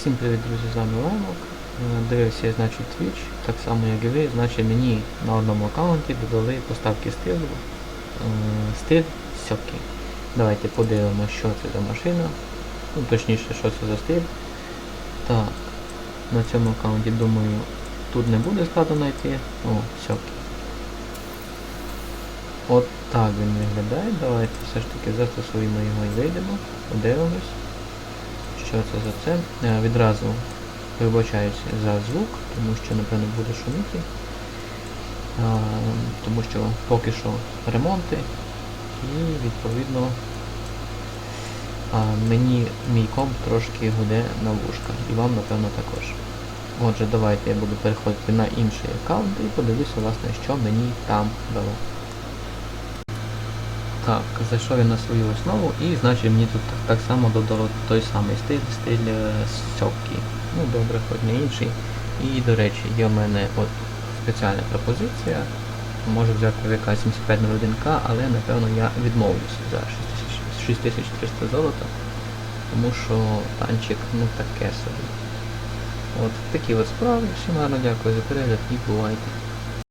Всім привіт, друзі, з вами Лемок. Е, Дивився, я, значить, Twitch, так само як і ви, значить мені на одному аккаунті додали поставки стилю. е, Стиль Сьокі. Давайте подивимося, що це за машина. Ну, точніше, що це за стиль. Так, на цьому аккаунті, думаю, тут не буде складно знайти. О, Сьокі. От так він виглядає. Давайте все ж таки застосуємо його і вийдемо, подивимось. Що за це? Е, Відразу вибачаюся за звук, тому що, напевно, буде шуміти. Тому що поки що ремонти і відповідно мені мій комп трошки гуде на вушках і вам напевно також. Отже, давайте я буду переходити на інший аккаунт і подивлюся, власне, що мені там дало. Так, зайшов я на свою основу і значить мені тут так, так само додало той самий стиль, стиль е, Ну добре, хоч не інший. І до речі, є в мене от спеціальна пропозиція. Можу взяти ВК-7501К, але напевно я відмовлюся за 6300 золота, тому що танчик ну таке собі. От такі от справи. Всім гарно дякую за перегляд і бувайте.